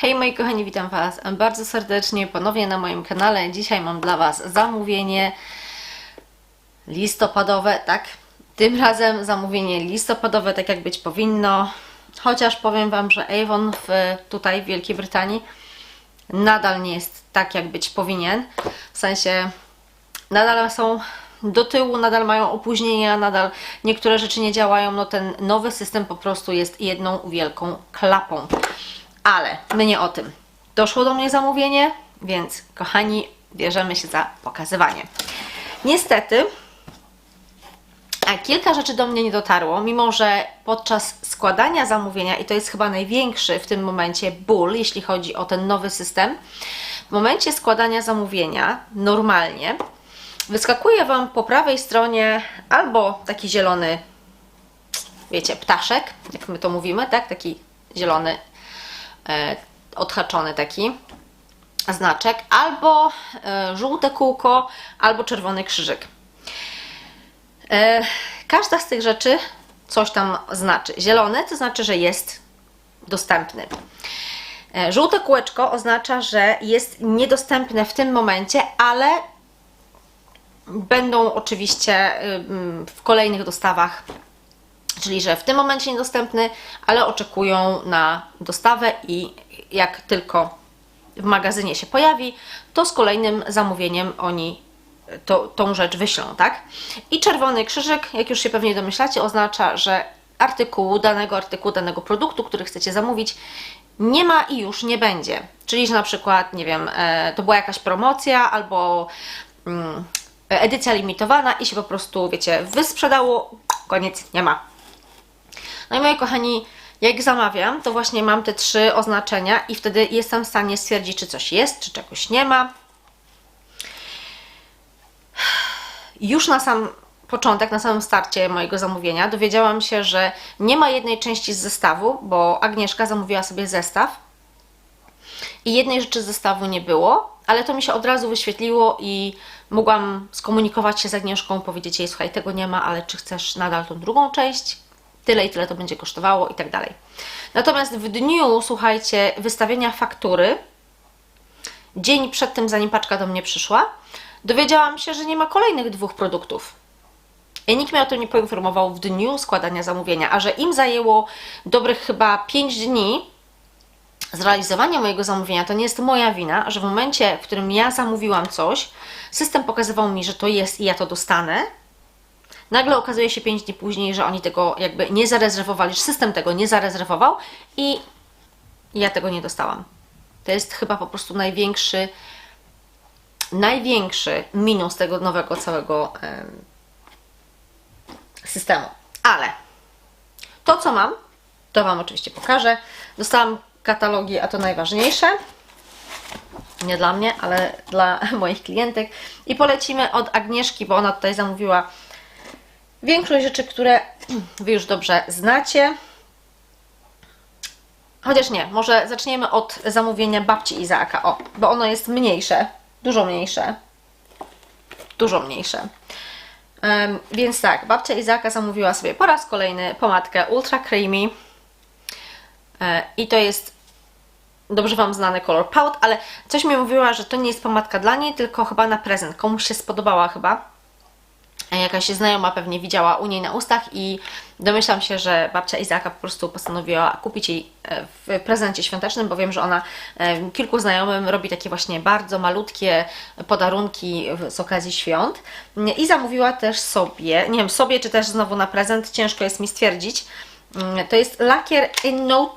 Hej moi kochani, witam Was bardzo serdecznie ponownie na moim kanale. Dzisiaj mam dla Was zamówienie listopadowe, tak? Tym razem zamówienie listopadowe, tak jak być powinno. Chociaż powiem Wam, że Avon w, tutaj w Wielkiej Brytanii nadal nie jest tak, jak być powinien. W sensie nadal są do tyłu, nadal mają opóźnienia, nadal niektóre rzeczy nie działają. No ten nowy system po prostu jest jedną wielką klapą. Ale my nie o tym. Doszło do mnie zamówienie, więc kochani, bierzemy się za pokazywanie. Niestety, a kilka rzeczy do mnie nie dotarło, mimo że podczas składania zamówienia, i to jest chyba największy w tym momencie ból, jeśli chodzi o ten nowy system, w momencie składania zamówienia normalnie wyskakuje Wam po prawej stronie albo taki zielony, wiecie, ptaszek, jak my to mówimy, tak? Taki zielony, odhaczony taki znaczek, albo e, żółte kółko, albo czerwony krzyżyk. E, każda z tych rzeczy coś tam znaczy. Zielony to znaczy, że jest dostępny. E, żółte kółeczko oznacza, że jest niedostępne w tym momencie, ale będą oczywiście ym, w kolejnych dostawach, czyli że w tym momencie niedostępny, ale oczekują na dostawę i jak tylko w magazynie się pojawi, to z kolejnym zamówieniem oni to, tą rzecz wyślą, tak? I czerwony krzyżyk, jak już się pewnie domyślacie, oznacza, że artykułu, danego artykułu, danego produktu, który chcecie zamówić, nie ma i już nie będzie. Czyli, że na przykład, nie wiem, e, to była jakaś promocja albo mm, edycja limitowana i się po prostu, wiecie, wysprzedało, koniec, nie ma. No i moi kochani, jak zamawiam, to właśnie mam te trzy oznaczenia i wtedy jestem w stanie stwierdzić, czy coś jest, czy czegoś nie ma. Już na sam początek, na samym starcie mojego zamówienia dowiedziałam się, że nie ma jednej części z zestawu, bo Agnieszka zamówiła sobie zestaw i jednej rzeczy z zestawu nie było, ale to mi się od razu wyświetliło i mogłam skomunikować się z Agnieszką, powiedzieć jej, słuchaj, tego nie ma, ale czy chcesz nadal tą drugą część? Tyle i tyle to będzie kosztowało i tak dalej. Natomiast w dniu, słuchajcie, wystawienia faktury, dzień przed tym, zanim paczka do mnie przyszła, dowiedziałam się, że nie ma kolejnych dwóch produktów. I nikt mnie o tym nie poinformował w dniu składania zamówienia, a że im zajęło dobrych chyba 5 dni zrealizowanie mojego zamówienia, to nie jest moja wina, że w momencie, w którym ja zamówiłam coś, system pokazywał mi, że to jest i ja to dostanę. Nagle okazuje się 5 dni później, że oni tego jakby nie zarezerwowali, że system tego nie zarezerwował i ja tego nie dostałam. To jest chyba po prostu największy, największy minus tego nowego całego em, systemu. Ale to, co mam, to Wam oczywiście pokażę. Dostałam katalogi, a to najważniejsze. Nie dla mnie, ale dla moich klientek. I polecimy od Agnieszki, bo ona tutaj zamówiła większość rzeczy, które Wy już dobrze znacie. Chociaż nie, może zaczniemy od zamówienia babci Izaaka, o, bo ono jest mniejsze, dużo mniejsze. Dużo mniejsze. Em, więc tak, babcia Izaaka zamówiła sobie po raz kolejny pomadkę Ultra Creamy. E, I to jest dobrze Wam znany kolor Pout, ale coś mi mówiła, że to nie jest pomadka dla niej, tylko chyba na prezent. Komuś się spodobała chyba. Jakaś znajoma pewnie widziała u niej na ustach i domyślam się, że babcia Izaaka po prostu postanowiła kupić jej e, w prezencie świątecznym, bo wiem, że ona e, kilku znajomym robi takie właśnie bardzo malutkie podarunki z okazji świąt i zamówiła też sobie, nie wiem, sobie czy też znowu na prezent, ciężko jest mi stwierdzić. Mm, To jest lakier in no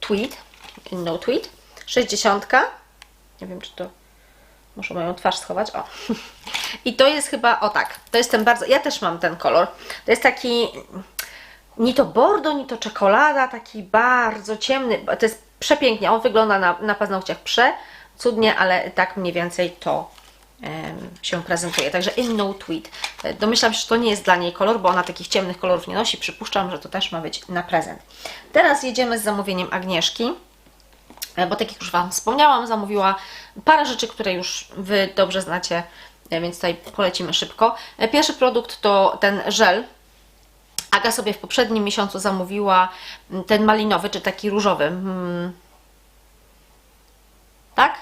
tweed, in no tweed, 60. Nie wiem, czy to Muszę moją twarz schować. O. I to jest chyba, o tak, to jest ten bardzo, ja też mam ten kolor. To jest taki, ni to bordo, ni to czekolada, taki bardzo ciemny. To jest przepięknie, on wygląda na, na paznokciach przecudnie, ale tak mniej więcej to się prezentuje. Także in no tweed. E, Domyślam się, że to nie jest dla niej kolor, bo ona takich ciemnych kolorów nie nosi. Przypuszczam, że to też ma być na prezent. Teraz jedziemy z zamówieniem Agnieszki. E, bo tak jak już Wam wspomniałam, zamówiła parę rzeczy, które już Wy dobrze znacie, więc tutaj polecimy szybko. E, Pierwszy produkt to ten żel. Aga sobie w poprzednim miesiącu zamówiła mm, ten malinowy, czy taki różowy. mm, tak?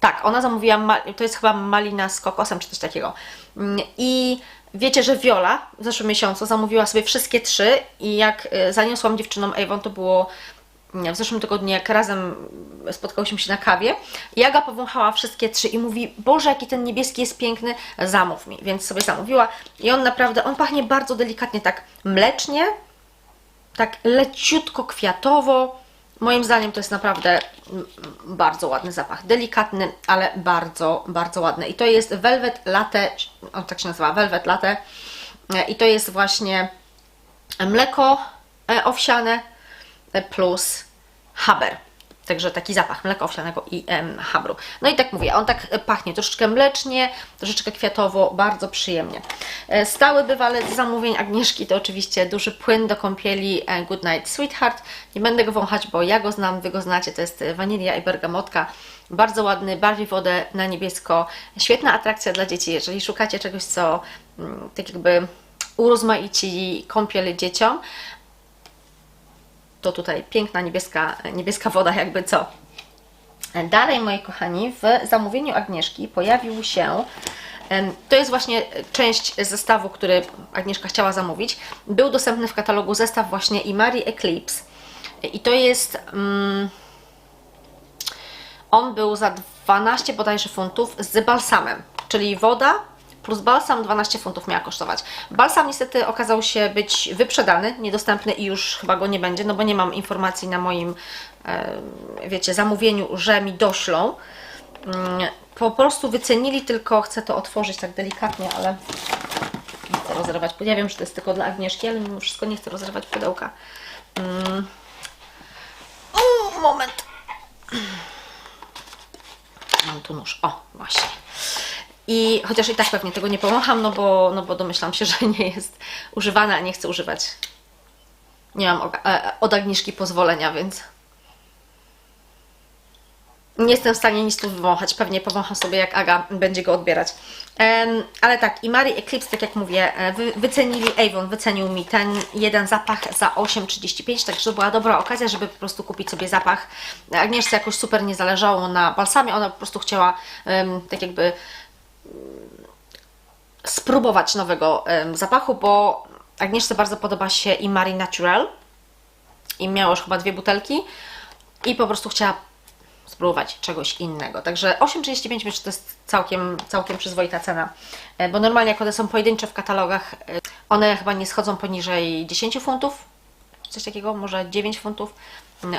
Tak, ona zamówiła, to jest chyba malina z kokosem czy coś takiego. Mm, I wiecie, że Viola w zeszłym miesiącu zamówiła sobie wszystkie trzy i jak y, zaniosłam dziewczynom Avon, to było w zeszłym tygodniu, jak razem spotkałyśmy się na kawie, i Aga powąchała wszystkie trzy i mówi, Boże, jaki ten niebieski jest piękny, zamów mi. Więc sobie zamówiła i on naprawdę, on pachnie bardzo delikatnie, tak mlecznie, tak leciutko kwiatowo. Moim zdaniem to jest naprawdę bardzo ładny zapach. Delikatny, ale bardzo, bardzo ładny. I to jest Velvet Latte, on tak się nazywa, Velvet Latte. I to jest właśnie mleko e, owsiane plus haber. Także taki zapach mleka owsianego i em, habru. No i tak mówię, on tak e, pachnie troszeczkę mlecznie, troszeczkę kwiatowo, bardzo przyjemnie. E, Stały bywalec zamówień Agnieszki to oczywiście duży płyn do kąpieli e, Good Night Sweetheart. Nie będę go wąchać, bo ja go znam, Wy go znacie, to jest wanilia i bergamotka. Bardzo ładny, barwi wodę na niebiesko. Świetna atrakcja dla dzieci, jeżeli szukacie czegoś, co mm, tak jakby urozmaici kąpiel dzieciom, to tutaj piękna niebieska, niebieska woda, jakby co. Dalej, moi kochani, w zamówieniu Agnieszki pojawił się. To jest właśnie część zestawu, który Agnieszka chciała zamówić. Był dostępny w katalogu zestaw właśnie Imari Eclipse. I to jest. Mm, on był za 12 bodajże funtów z balsamem, czyli woda plus balsam 12 funtów miała kosztować. Balsam niestety okazał się być wyprzedany, niedostępny i już chyba go nie będzie, no bo nie mam informacji na moim, e, wiecie, zamówieniu, że mi doślą. Mm, Po prostu wycenili tylko, chcę to otworzyć tak delikatnie, ale nie chcę rozrywać. Ja wiem, że to jest tylko dla Agnieszki, ale mimo wszystko nie chcę rozrywać pudełka. Mm. Moment. Mam tu nóż. O, właśnie. I chociaż i tak pewnie tego nie pomacham, no bo, no bo domyślam się, że nie jest używana, a nie chcę używać. Nie mam oga- e, od Agnieszki pozwolenia, więc nie jestem w stanie nic tu wywąchać. Pewnie powącham sobie, jak Aga będzie go odbierać. Ale tak, i Mari Eclipse, tak jak mówię, e, wy, wycenili, Avon wycenił mi ten jeden zapach za 8,35, także to była dobra okazja, żeby po prostu kupić sobie zapach. Agnieszce jakoś super nie zależało na balsamie, ona po prostu chciała tak jakby spróbować nowego zapachu, bo Agnieszce bardzo podoba się i Marie Natural i miała już chyba dwie butelki i po prostu chciała spróbować czegoś innego. Także 8,35 myślę, że to jest całkiem, całkiem przyzwoita cena, E, bo normalnie jak one są pojedyncze w katalogach, e, one chyba nie schodzą poniżej 10 funtów, coś takiego, może 9 funtów,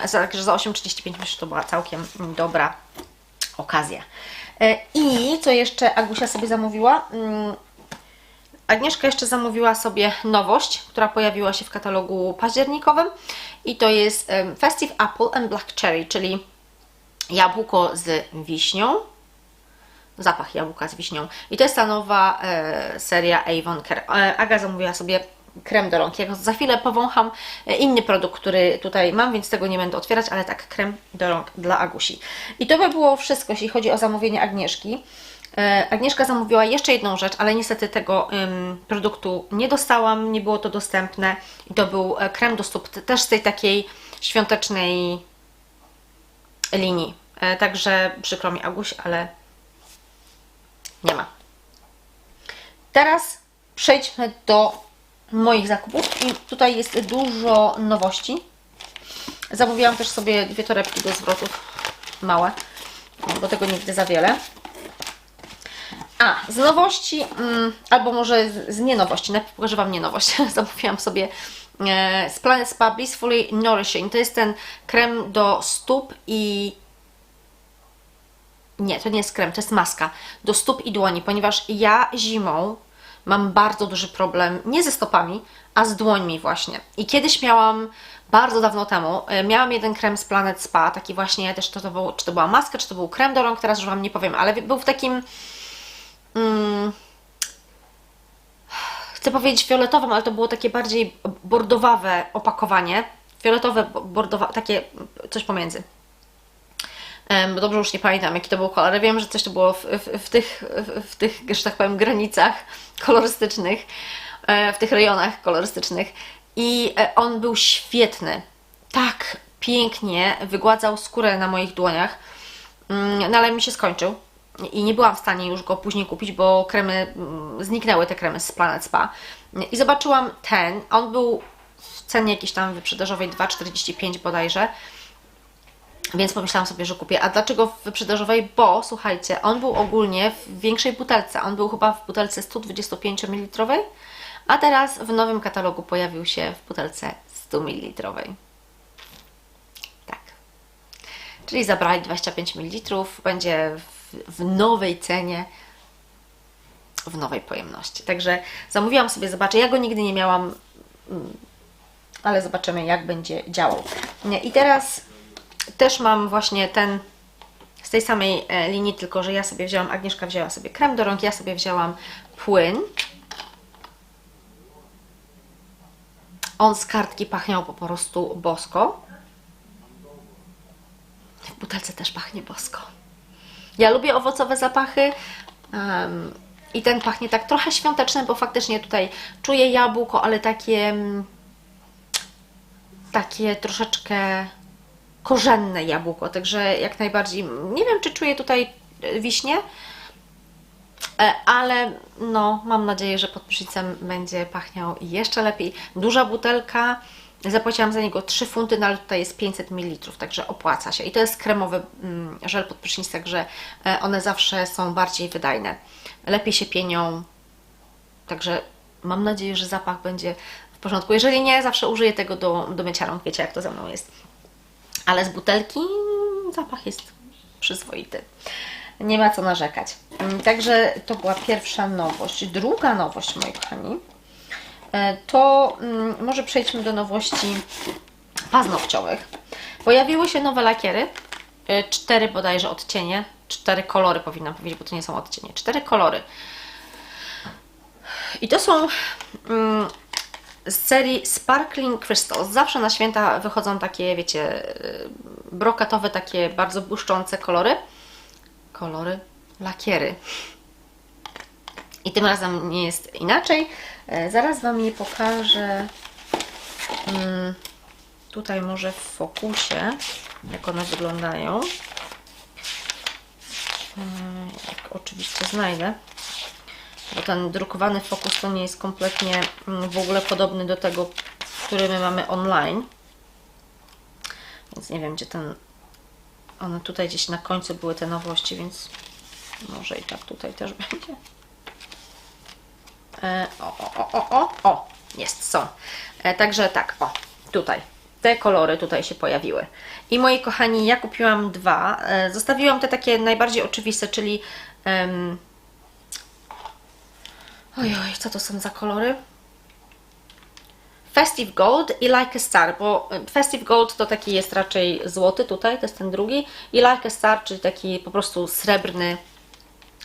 za- także za 8,35 myślę, że to była całkiem dobra okazja. E, I co jeszcze Agusia sobie zamówiła? Mm, Agnieszka jeszcze zamówiła sobie nowość, która pojawiła się w katalogu październikowym i to jest Festive Apple and Black Cherry, czyli jabłko z wiśnią, zapach jabłka z wiśnią. I to jest ta nowa e, seria Avon Care. E, Aga zamówiła sobie krem do rąk. Ja za chwilę powącham e, inny produkt, który tutaj mam, więc tego nie będę otwierać, ale tak, krem do rąk dla Agusi. I to by było wszystko, jeśli chodzi o zamówienie Agnieszki. E, Agnieszka zamówiła jeszcze jedną rzecz, ale niestety tego ym, produktu nie dostałam, nie było to dostępne. I to był e, krem do stóp, też z tej takiej świątecznej linii. Także przykro mi Aguś, ale nie ma. Teraz przejdźmy do moich zakupów i tutaj jest dużo nowości. Zamówiłam też sobie dwie torebki do zwrotów, małe, bo tego widzę za wiele. A, z nowości, mm, albo może z, z nienowości, najpierw pokażę Wam nienowość. Zamówiłam sobie e, z Planet Spa Blissfully Nourishing. To jest ten krem do stóp i nie, to nie jest krem, to jest maska do stóp i dłoni, ponieważ ja zimą mam bardzo duży problem nie ze stopami, a z dłońmi właśnie. I kiedyś miałam, bardzo dawno temu, e, miałam jeden krem z Planet Spa, taki właśnie też, to, to czy to była maska, czy to był krem do rąk, teraz już Wam nie powiem, ale był w takim mm, chcę powiedzieć fioletowym, ale to było takie bardziej bordowawe opakowanie. Fioletowe, bo- bordowa, takie coś pomiędzy. Dobrze już nie pamiętam, jaki to był kolor. Wiem, że coś to było w, w, w tych, w, w tych, że tak powiem, granicach kolorystycznych, e, w tych rejonach kolorystycznych. I e, on był świetny. Tak pięknie wygładzał skórę na moich dłoniach. Mm, No ale mi się skończył i nie byłam w stanie już go później kupić, bo kremy, mm, zniknęły te kremy z Planet Spa. I zobaczyłam ten, on był w cenie jakiejś tam wyprzedażowej 2,45 bodajże. Więc pomyślałam sobie, że kupię. A dlaczego w wyprzedażowej? Bo słuchajcie, on był ogólnie w większej butelce. On był chyba w butelce 125 ml, a teraz w nowym katalogu pojawił się w butelce 100 ml. Tak. Czyli zabrali 25 ml, będzie w, w nowej cenie, w nowej pojemności. Także zamówiłam sobie, zobaczę. Ja go nigdy nie miałam, mm, ale zobaczymy, jak będzie działał. I teraz też mam właśnie ten z tej samej e, linii, tylko że ja sobie wzięłam, Agnieszka wzięła sobie krem do rąk, ja sobie wzięłam płyn. On z kartki pachniał po prostu bosko. W butelce też pachnie bosko. Ja lubię owocowe zapachy em, i ten pachnie tak trochę świąteczny, bo faktycznie tutaj czuję jabłko, ale takie mm, takie troszeczkę korzenne jabłko, także jak najbardziej, nie wiem czy czuję tutaj e, wiśnie, e, ale no mam nadzieję, że pod prysznicem będzie pachniał jeszcze lepiej. Duża butelka, zapłaciłam za niego 3 funty, no ale tutaj jest 500 ml, także opłaca się. I to jest kremowy mm, żel pod prysznic, także e, one zawsze są bardziej wydajne. Lepiej się pienią, także mam nadzieję, że zapach będzie w porządku. Jeżeli nie, zawsze użyję tego do, do mycia rąk, wiecie jak to ze mną jest ale z butelki zapach jest przyzwoity. Nie ma co narzekać. Mm, Także to była pierwsza nowość. Druga nowość, moi kochani, e, to mm, może przejdźmy do nowości paznokciowych. Pojawiły się nowe lakiery, e, cztery bodajże odcienie, cztery kolory powinnam powiedzieć, bo to nie są odcienie, cztery kolory. I to są mm, z serii Sparkling Crystals. Zawsze na święta wychodzą takie, wiecie, y, brokatowe, takie bardzo błyszczące kolory. Kolory, lakiery. I tym razem nie jest inaczej. E, Zaraz Wam je pokażę. Mm, Tutaj może w fokusie, jak one wyglądają. Mm, Jak oczywiście znajdę bo ten drukowany fokus to nie jest kompletnie mm, w ogóle podobny do tego, który my mamy online. Więc nie wiem, gdzie ten. One tutaj gdzieś na końcu były te nowości, więc może i tak tutaj też będzie. E, o, o, o, o, o, jest, są. E, także tak, o, tutaj. Te kolory tutaj się pojawiły. I moi kochani, ja kupiłam dwa. E, zostawiłam te takie najbardziej oczywiste, czyli em, Ojoj, co to są za kolory? Festive Gold i Like a Star, bo y, Festive Gold to taki jest raczej złoty tutaj, to jest ten drugi i Like a Star, czyli taki po prostu srebrny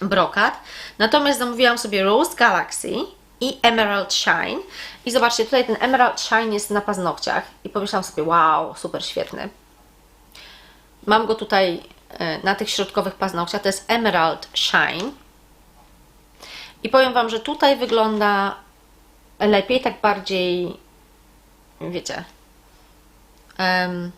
brokat. Natomiast zamówiłam sobie Rose Galaxy i Emerald Shine i zobaczcie, tutaj ten Emerald Shine jest na paznokciach i pomyślałam sobie, wow, super świetny. Mam go tutaj y, na tych środkowych paznokciach, to jest Emerald Shine. I powiem Wam, że tutaj wygląda lepiej, tak bardziej, wiecie, em,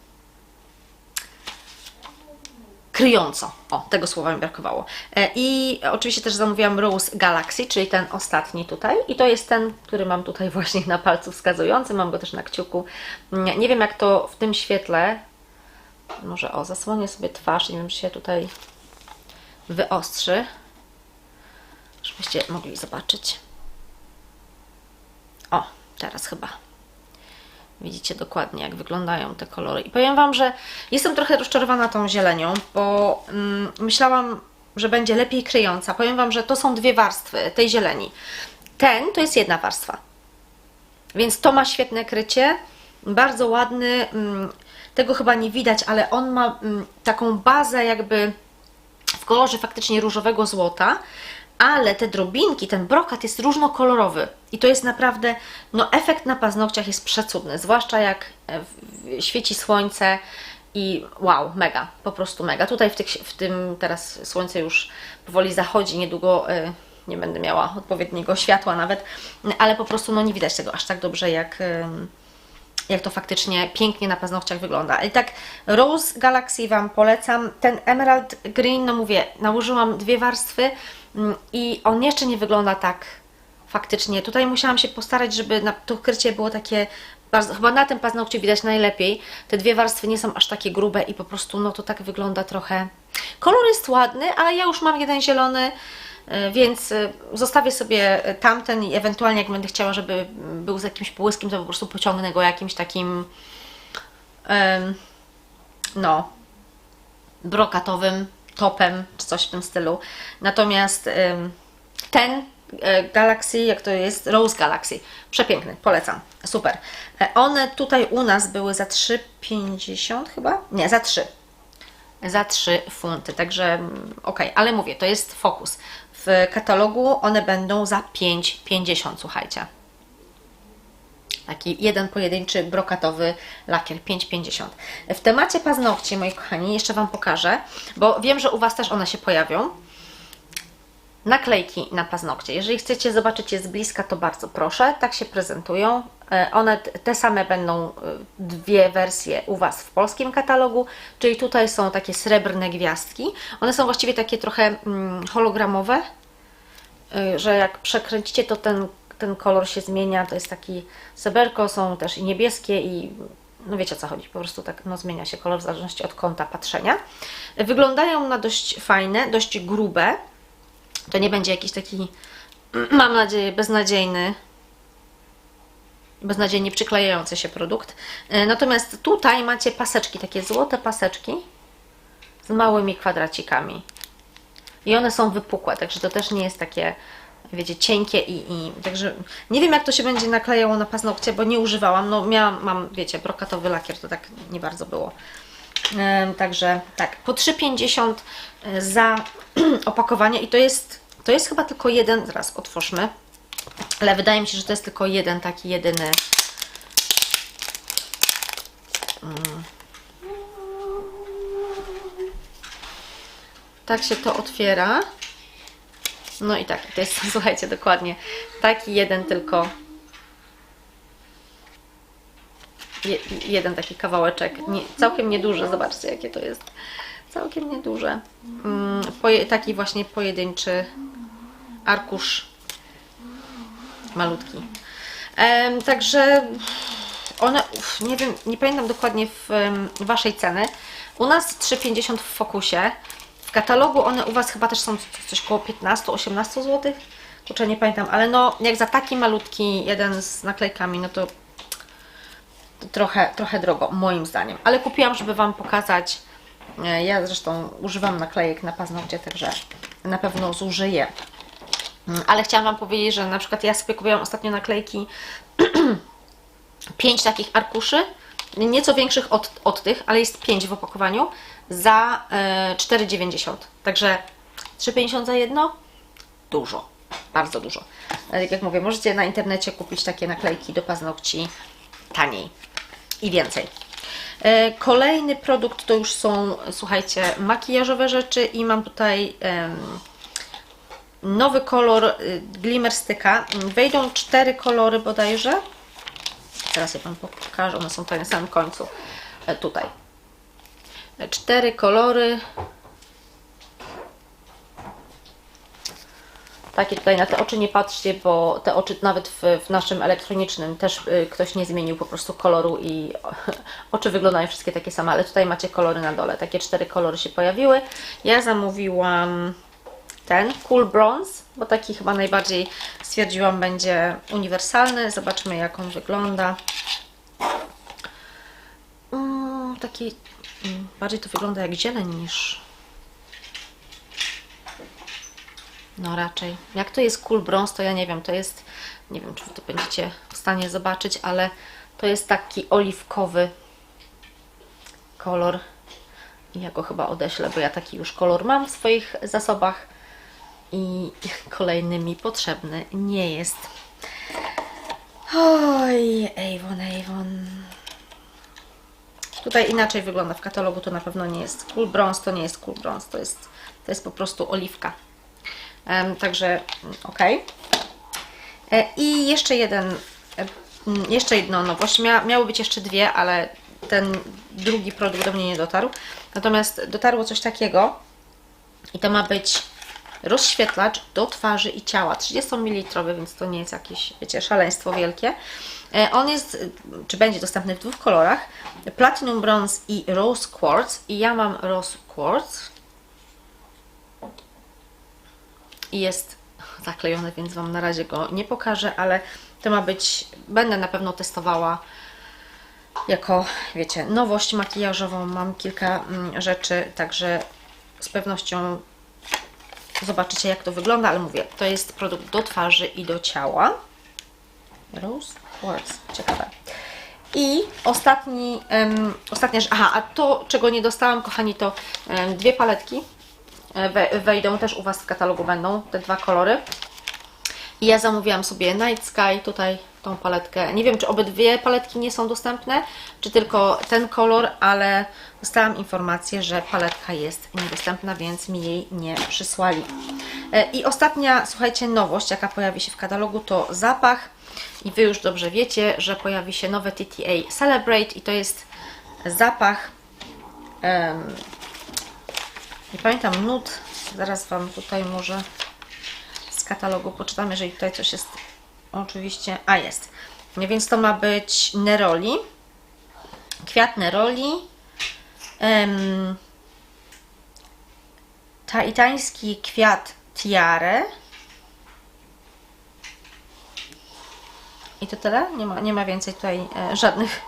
kryjąco. O, tego słowa mi brakowało. E, I oczywiście też zamówiłam Rose Galaxy, czyli ten ostatni tutaj. I to jest ten, który mam tutaj właśnie na palcu wskazującym. Mam go też na kciuku. Nie wiem, jak to w tym świetle. Może o, zasłonię sobie twarz. Nie wiem, czy się tutaj wyostrzy żebyście mogli zobaczyć. O, teraz chyba. Widzicie dokładnie, jak wyglądają te kolory. I powiem Wam, że jestem trochę rozczarowana tą zielenią, bo mm, myślałam, że będzie lepiej kryjąca. Powiem Wam, że to są dwie warstwy tej zieleni. Ten to jest jedna warstwa. Więc to ma świetne krycie. Bardzo ładny. Mm, tego chyba nie widać, ale on ma mm, taką bazę jakby w kolorze faktycznie różowego złota, ale te drobinki, ten brokat jest różnokolorowy i to jest naprawdę, no efekt na paznokciach jest przecudny, zwłaszcza jak e, świeci słońce i wow, mega, po prostu mega. Tutaj w, tych, w tym teraz słońce już powoli zachodzi, niedługo e, nie będę miała odpowiedniego światła nawet, ale po prostu no nie widać tego aż tak dobrze jak, jak to faktycznie pięknie na paznokciach wygląda. Ale tak Rose Galaxy Wam polecam. Ten Emerald Green, no mówię, nałożyłam dwie warstwy mm, i on jeszcze nie wygląda tak faktycznie. Tutaj musiałam się postarać, żeby na, to krycie było takie bardzo, chyba na tym paznokciu widać najlepiej. Te dwie warstwy nie są aż takie grube i po prostu no to tak wygląda trochę. Kolor jest ładny, ale ja już mam jeden zielony, więc y, zostawię sobie tamten i ewentualnie jak będę chciała, żeby był z jakimś połyskiem, to po prostu pociągnę go jakimś takim no brokatowym topem, czy coś w tym stylu. Natomiast ten e, Galaxy, jak to jest, Rose Galaxy, przepiękny, polecam, super. E, One tutaj u nas były za 3,50 chyba? Nie, za 3. Za 3 funty, także mm, ok, ale mówię, to jest fokus. W katalogu one będą za 5,50, słuchajcie. Taki jeden pojedynczy brokatowy lakier 5,50. W temacie paznokci, moi kochani, jeszcze Wam pokażę, bo wiem, że u Was też one się pojawią. Naklejki na paznokcie. Jeżeli chcecie zobaczyć je z bliska, to bardzo proszę. Tak się prezentują. E, One te same będą e, dwie wersje u Was w polskim katalogu, czyli tutaj są takie srebrne gwiazdki. One są właściwie takie trochę mm, hologramowe, y, że jak przekręcicie, to ten, ten kolor się zmienia. To jest taki seberko, są też i niebieskie i no wiecie o co chodzi, po prostu tak no, zmienia się kolor w zależności od kąta patrzenia. Wyglądają na dość fajne, dość grube. To nie będzie jakiś taki, mam nadzieję, beznadziejny, beznadziejnie przyklejający się produkt. Y, Natomiast tutaj macie paseczki, takie złote paseczki z małymi kwadracikami. I one są wypukłe, także to też nie jest takie, wiecie, cienkie i, i także nie wiem jak to się będzie naklejało na paznokcie, bo nie używałam. No miałam, mam, wiecie, brokatowy lakier, to tak nie bardzo było. Em, Także tak, po 3,50 za opakowanie i to jest, to jest chyba tylko jeden, zaraz otwórzmy, ale wydaje mi się, że to jest tylko jeden taki jedyny. Mm. Tak się to otwiera. No i tak, to jest, słuchajcie, dokładnie taki jeden tylko. Je, jeden taki kawałeczek, nie, całkiem nieduży, zobaczcie jakie to jest. Całkiem nieduże. Mm, poje, taki właśnie pojedynczy arkusz malutki. Także one, uf, nie wiem, nie pamiętam dokładnie w Waszej ceny. U nas 3,50 w Fokusie. W katalogu one u Was chyba też są coś koło 15-18 zł. Kurczę, nie pamiętam, ale no jak za taki malutki jeden z naklejkami, no to, to trochę, trochę drogo, moim zdaniem. Ale kupiłam, żeby Wam pokazać. E, Ja zresztą używam naklejek na paznokcie, także na pewno zużyję. Mm, Ale chciałam Wam powiedzieć, że na przykład ja sobie kupiłam ostatnio naklejki pięć takich arkuszy, nieco większych od, od tych, ale jest pięć w opakowaniu, za e, 4,90. Także 3,50 za jedno? Dużo, bardzo dużo. Ale tak jak mówię, możecie na internecie kupić takie naklejki do paznokci taniej i więcej. E, Kolejny produkt to już są, słuchajcie, makijażowe rzeczy i mam tutaj nowy kolor y, Glimmer Sticka. Wejdą cztery kolory bodajże. Teraz je Wam pokażę, one są tutaj na samym końcu. E, Tutaj. E, Cztery kolory. Takie tutaj na te oczy nie patrzcie, bo te oczy nawet w, w naszym elektronicznym też y, ktoś nie zmienił po prostu koloru i oczy wyglądają wszystkie takie same, ale tutaj macie kolory na dole. Takie cztery kolory się pojawiły. Ja zamówiłam ten Cool Bronze, bo taki chyba najbardziej stwierdziłam będzie uniwersalny. Zobaczmy jak on wygląda. Mm, taki mm, bardziej to wygląda jak zieleń niż no raczej. Jak to jest Cool Bronze, to ja nie wiem. To jest, nie wiem czy Wy to będziecie w stanie zobaczyć, ale to jest taki oliwkowy kolor. Ja go chyba odeślę, bo ja taki już kolor mam w swoich zasobach i kolejny mi potrzebny nie jest. Oj, Avon, Avon. Tutaj inaczej wygląda w katalogu, to na pewno nie jest Cool Bronze, to nie jest Cool Bronze, to jest, to jest po prostu oliwka. Em, także ok. E, I jeszcze jeden e, Mm, Jeszcze jedno nowość. Mia, miały być jeszcze dwie, ale ten drugi produkt do mnie nie dotarł. Natomiast dotarło coś takiego i to ma być rozświetlacz do twarzy i ciała. 30 ml, więc to nie jest jakieś, wiecie, szaleństwo wielkie. E, On jest, y, czy będzie dostępny w dwóch kolorach. Platinum Bronze i Rose Quartz. I ja mam Rose Quartz. I jest zaklejony, więc Wam na razie go nie pokażę, ale to ma być, będę na pewno testowała jako, wiecie, nowość makijażową. Mam kilka mm, rzeczy, także z pewnością zobaczycie jak to wygląda, ale mówię, to jest produkt do twarzy i do ciała. Rose Quartz, ciekawe. I ostatni, em, ostatnia rzecz, aha, a to czego nie dostałam, kochani, to em, dwie paletki e, we, wejdą też u Was w katalogu będą, te dwa kolory. I ja zamówiłam sobie Night Sky, tutaj tą paletkę. Nie wiem, czy obydwie paletki nie są dostępne, czy tylko ten kolor, ale dostałam informację, że paletka jest niedostępna, więc mi jej nie przysłali. E, I ostatnia, słuchajcie, nowość, jaka pojawi się w katalogu, to zapach. I Wy już dobrze wiecie, że pojawi się nowe TTA Celebrate i to jest zapach em, nie pamiętam nut, zaraz Wam tutaj może z katalogu poczytam, jeżeli tutaj coś jest oczywiście, a jest. Więc to ma być neroli, kwiat neroli, em, taitański kwiat tiare i to tyle? Nie ma, nie ma więcej tutaj e, żadnych,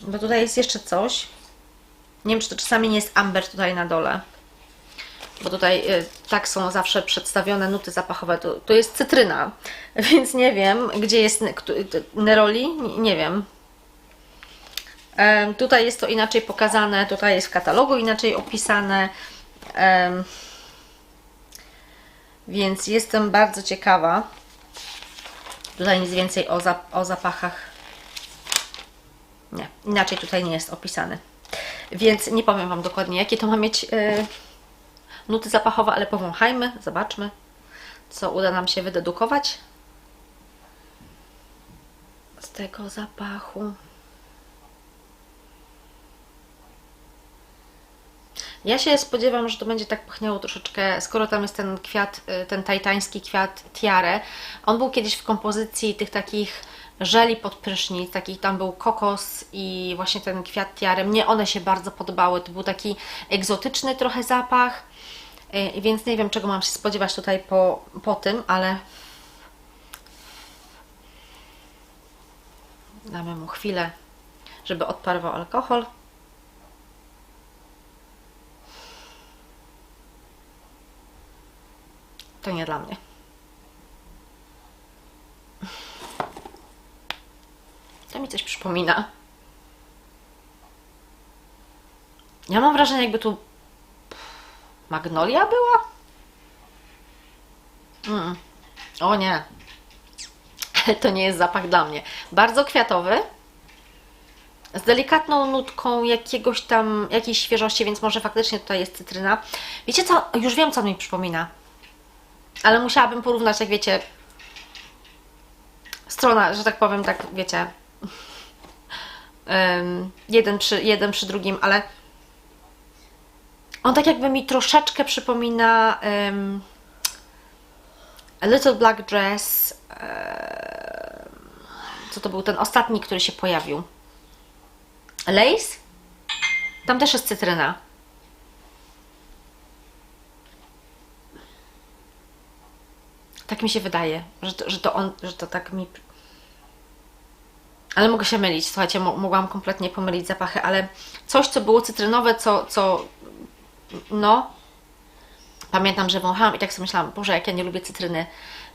bo tutaj jest jeszcze coś. Nie wiem, czy to czasami nie jest amber tutaj na dole bo tutaj y, tak są zawsze przedstawione nuty zapachowe. To, to jest cytryna, więc nie wiem, gdzie jest neroli, nie, wiem. Em, tutaj jest to inaczej pokazane, tutaj jest w katalogu inaczej opisane. Więc jestem bardzo ciekawa. Tutaj nic więcej o, zap- o zapachach. Nie, inaczej tutaj nie jest opisany. Więc nie powiem Wam dokładnie, jakie to ma mieć. y, nuty zapachowe, ale powąchajmy, zobaczmy, co uda nam się wydedukować z tego zapachu. Ja się spodziewam, że to będzie tak pachniało troszeczkę, skoro tam jest ten kwiat, y, ten tajtański kwiat tiare. On był kiedyś w kompozycji tych takich żeli pod prysznic, takich tam był kokos i właśnie ten kwiat tiare. Mnie one się bardzo podobały. To był taki egzotyczny trochę zapach. Y, Więc nie wiem, czego mam się spodziewać tutaj po, po tym, ale damy mu chwilę, żeby odparował alkohol. To nie dla mnie. To mi coś przypomina. Ja mam wrażenie, jakby tu Magnolia była? Mm. O nie. To nie jest zapach dla mnie. Bardzo kwiatowy. Z delikatną nutką jakiegoś tam, jakiejś świeżości, więc może faktycznie tutaj jest cytryna. Wiecie co? Już wiem, co mi przypomina. Ale musiałabym porównać, jak wiecie, strona, że tak powiem, tak wiecie, em, jeden, przy, jeden przy drugim, ale on tak jakby mi troszeczkę przypomina em, A Little Black Dress. co to był ten ostatni, który się pojawił? Lace? Tam też jest cytryna. Tak mi się wydaje, że to, że to on, że to tak mi. Ale mogę się mylić, słuchajcie, mo- mogłam kompletnie pomylić zapachy, ale coś, co było cytrynowe, co, co no, pamiętam, że wąchałam i tak sobie myślałam, Boże, jak ja nie lubię cytryny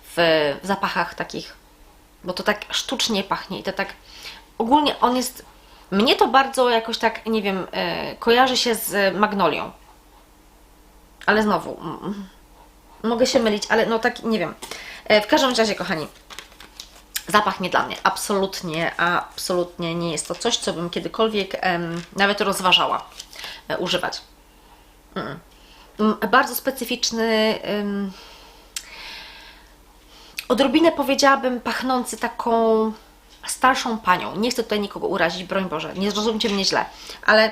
w, w zapachach takich, bo to tak sztucznie pachnie i to tak, ogólnie on jest, mnie to bardzo jakoś tak, nie wiem, e, kojarzy się z magnolią, ale znowu, mogę się mylić, ale no tak, nie wiem. E, w każdym razie, kochani, zapach nie dla mnie, absolutnie, absolutnie nie jest to coś, co bym kiedykolwiek em, nawet rozważała e, używać. Mm, Bardzo specyficzny. odrobinę powiedziałabym pachnący taką starszą panią. Nie chcę tutaj nikogo urazić, broń Boże, nie zrozumcie mnie źle, ale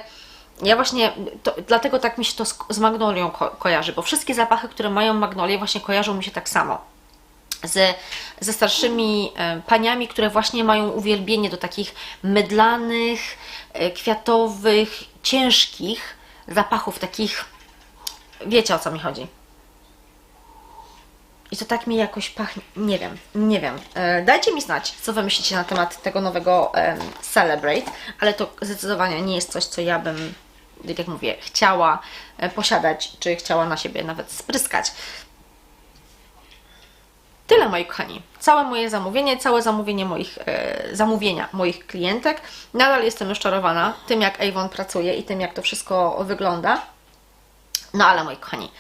ja właśnie, to, dlatego tak mi się to z, z magnolią ko kojarzy, bo wszystkie zapachy, które mają magnolie właśnie kojarzą mi się tak samo ze starszymi e, paniami, które właśnie mają uwielbienie do takich mydlanych, e, kwiatowych, ciężkich zapachów, takich, wiecie o co mi chodzi. I to tak mi jakoś pachnie, nie wiem, nie wiem. E, dajcie mi znać, co Wy myślicie na temat tego nowego Celebrate, ale to zdecydowanie nie jest coś, co ja bym, tak jak mówię, chciała e, posiadać, czy chciała na siebie nawet spryskać. Tyle moi kochani. Całe moje zamówienie, całe zamówienie moich, e, zamówienia moich klientek. Nadal jestem rozczarowana tym, jak Avon pracuje i tym, jak to wszystko wygląda. No ale moi kochani,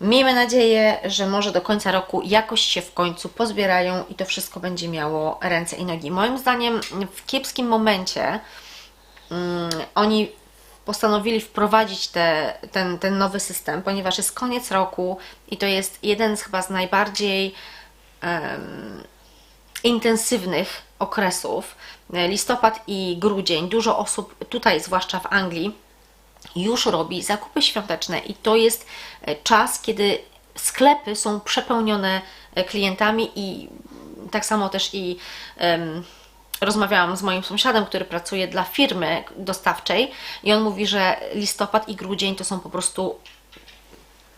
miejmy nadzieję, że może do końca roku jakoś się w końcu pozbierają i to wszystko będzie miało ręce i nogi. Moim zdaniem w kiepskim momencie mm, oni postanowili wprowadzić te, ten, ten nowy system, ponieważ jest koniec roku i to jest jeden z chyba z najbardziej em, intensywnych okresów. Listopad i grudzień. Dużo osób tutaj, zwłaszcza w Anglii, już robi zakupy świąteczne i to jest e, czas, kiedy sklepy są przepełnione e, klientami i tak samo też i em, rozmawiałam z moim sąsiadem, który pracuje dla firmy dostawczej i on mówi, że listopad i grudzień to są po prostu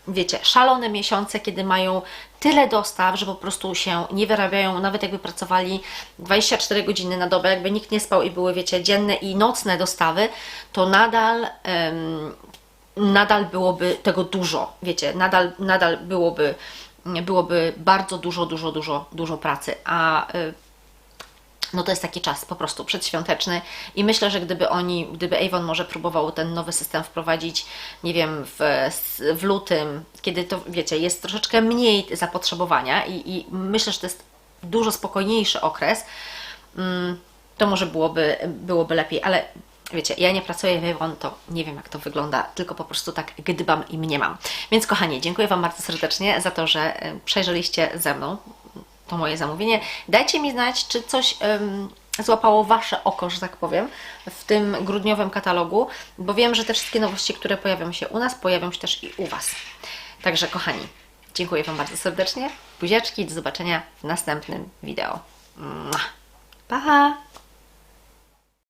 wiecie, szalone miesiące, kiedy mają tyle dostaw, że po prostu się nie wyrabiają, nawet jakby pracowali 24 godziny na dobę, jakby nikt nie spał i były, wiecie, dzienne i nocne dostawy, to nadal, em, nadal byłoby tego dużo, wiecie, nadal, nadal byłoby, byłoby bardzo dużo, dużo, dużo, dużo pracy, a y, no to jest taki czas po prostu przedświąteczny i myślę, że gdyby oni, gdyby Avon może próbował ten nowy system wprowadzić, nie wiem, w, w lutym, kiedy to, wiecie, jest troszeczkę mniej zapotrzebowania i, i myślę, że to jest dużo spokojniejszy okres, mm, to może byłoby, byłoby lepiej, ale wiecie, ja nie pracuję w Avon, to nie wiem jak to wygląda, tylko po prostu tak gdybam i mniemam. Więc kochani, dziękuję Wam bardzo serdecznie za to, że y, przejrzeliście ze mną to moje zamówienie. Dajcie mi znać, czy coś złapało Wasze oko, że tak powiem, w tym grudniowym katalogu, bo wiem, że te wszystkie nowości, które pojawią się u nas, pojawią się też i u Was. Także kochani, dziękuję Wam bardzo serdecznie. Buziaczki, do zobaczenia w następnym wideo. Pa!